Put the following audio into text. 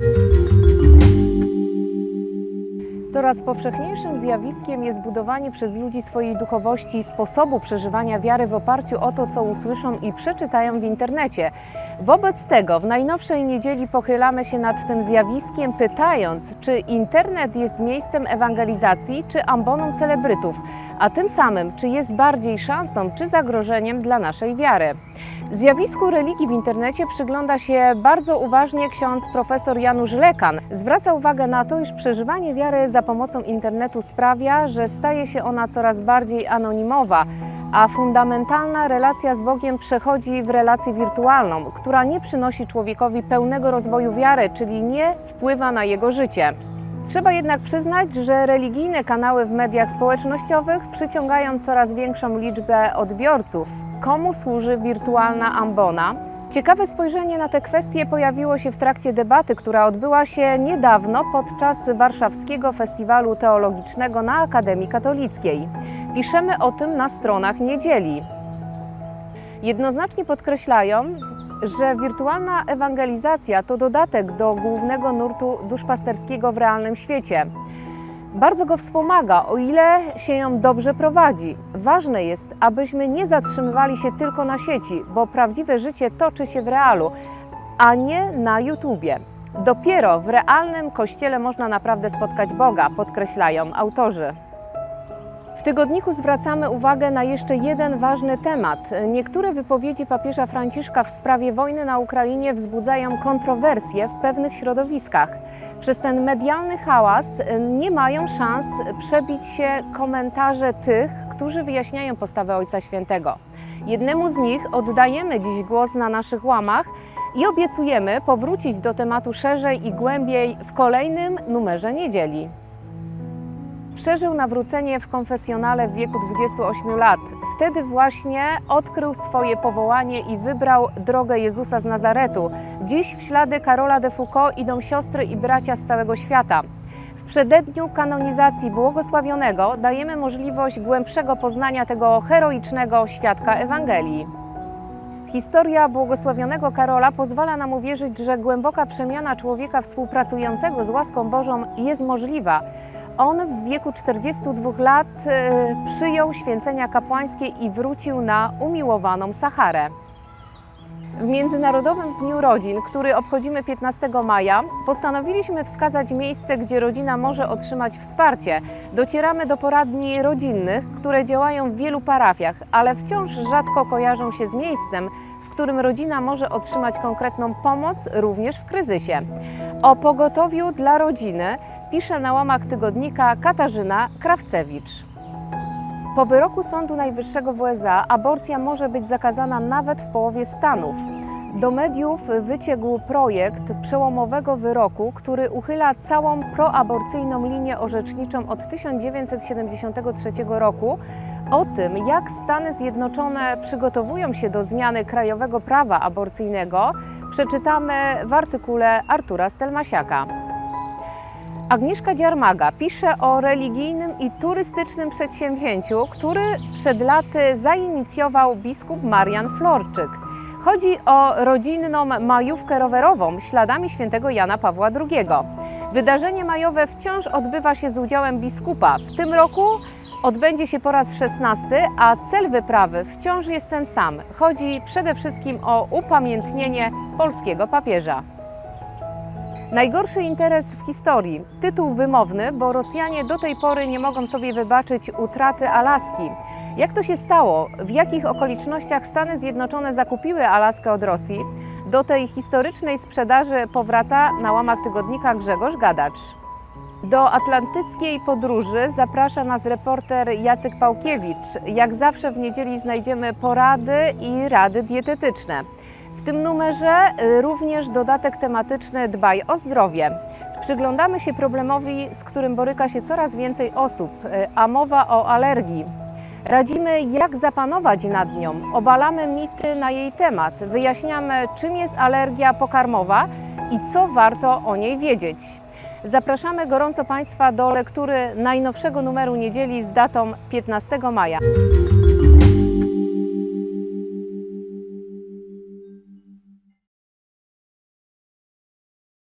Thank you. Coraz powszechniejszym zjawiskiem jest budowanie przez ludzi swojej duchowości i sposobu przeżywania wiary w oparciu o to, co usłyszą i przeczytają w internecie. Wobec tego w najnowszej niedzieli pochylamy się nad tym zjawiskiem, pytając, czy internet jest miejscem ewangelizacji, czy amboną celebrytów, a tym samym, czy jest bardziej szansą, czy zagrożeniem dla naszej wiary. Zjawisku religii w internecie przygląda się bardzo uważnie ksiądz profesor Janusz Lekan. Zwraca uwagę na to, iż przeżywanie wiary za pomocą internetu sprawia, że staje się ona coraz bardziej anonimowa, a fundamentalna relacja z Bogiem przechodzi w relację wirtualną, która nie przynosi człowiekowi pełnego rozwoju wiary, czyli nie wpływa na jego życie. Trzeba jednak przyznać, że religijne kanały w mediach społecznościowych przyciągają coraz większą liczbę odbiorców. Komu służy wirtualna ambona? Ciekawe spojrzenie na tę kwestię pojawiło się w trakcie debaty, która odbyła się niedawno podczas Warszawskiego Festiwalu Teologicznego na Akademii Katolickiej. Piszemy o tym na stronach niedzieli. Jednoznacznie podkreślają, że wirtualna ewangelizacja to dodatek do głównego nurtu duszpasterskiego w realnym świecie. Bardzo go wspomaga, o ile się ją dobrze prowadzi. Ważne jest, abyśmy nie zatrzymywali się tylko na sieci, bo prawdziwe życie toczy się w realu, a nie na YouTubie. Dopiero w realnym kościele można naprawdę spotkać Boga, podkreślają autorzy. W tygodniku zwracamy uwagę na jeszcze jeden ważny temat. Niektóre wypowiedzi papieża Franciszka w sprawie wojny na Ukrainie wzbudzają kontrowersje w pewnych środowiskach. Przez ten medialny hałas nie mają szans przebić się komentarze tych, którzy wyjaśniają postawę Ojca Świętego. Jednemu z nich oddajemy dziś głos na naszych łamach i obiecujemy powrócić do tematu szerzej i głębiej w kolejnym numerze niedzieli. Przeżył nawrócenie w konfesjonale w wieku 28 lat. Wtedy właśnie odkrył swoje powołanie i wybrał drogę Jezusa z Nazaretu. Dziś w ślady Karola de Foucault idą siostry i bracia z całego świata. W przededniu kanonizacji błogosławionego dajemy możliwość głębszego poznania tego heroicznego świadka Ewangelii. Historia błogosławionego Karola pozwala nam uwierzyć, że głęboka przemiana człowieka współpracującego z łaską Bożą jest możliwa. On w wieku 42 lat e, przyjął święcenia kapłańskie i wrócił na umiłowaną Saharę. W Międzynarodowym Dniu Rodzin, który obchodzimy 15 maja, postanowiliśmy wskazać miejsce, gdzie rodzina może otrzymać wsparcie. Docieramy do poradni rodzinnych, które działają w wielu parafiach, ale wciąż rzadko kojarzą się z miejscem, w którym rodzina może otrzymać konkretną pomoc również w kryzysie. O pogotowiu dla rodziny pisze na łamach tygodnika Katarzyna Krawcewicz. Po wyroku Sądu Najwyższego w USA aborcja może być zakazana nawet w połowie Stanów. Do mediów wyciekł projekt przełomowego wyroku, który uchyla całą proaborcyjną linię orzeczniczą od 1973 roku o tym, jak Stany Zjednoczone przygotowują się do zmiany krajowego prawa aborcyjnego, przeczytamy w artykule Artura Stelmasiaka. Agnieszka Dziarmaga pisze o religijnym i turystycznym przedsięwzięciu, który przed laty zainicjował biskup Marian Florczyk. Chodzi o rodzinną majówkę rowerową śladami świętego Jana Pawła II. Wydarzenie majowe wciąż odbywa się z udziałem biskupa. W tym roku odbędzie się po raz 16, a cel wyprawy wciąż jest ten sam. Chodzi przede wszystkim o upamiętnienie polskiego papieża. Najgorszy interes w historii. Tytuł wymowny, bo Rosjanie do tej pory nie mogą sobie wybaczyć utraty Alaski. Jak to się stało? W jakich okolicznościach Stany Zjednoczone zakupiły Alaskę od Rosji? Do tej historycznej sprzedaży powraca na łamach tygodnika Grzegorz Gadacz. Do atlantyckiej podróży zaprasza nas reporter Jacek Pałkiewicz. Jak zawsze w niedzieli znajdziemy porady i rady dietetyczne. W tym numerze y, również dodatek tematyczny Dbaj o zdrowie. Przyglądamy się problemowi, z którym boryka się coraz więcej osób, y, a mowa o alergii. Radzimy, jak zapanować nad nią, obalamy mity na jej temat, wyjaśniamy, czym jest alergia pokarmowa i co warto o niej wiedzieć. Zapraszamy gorąco Państwa do lektury najnowszego numeru niedzieli z datą 15 maja.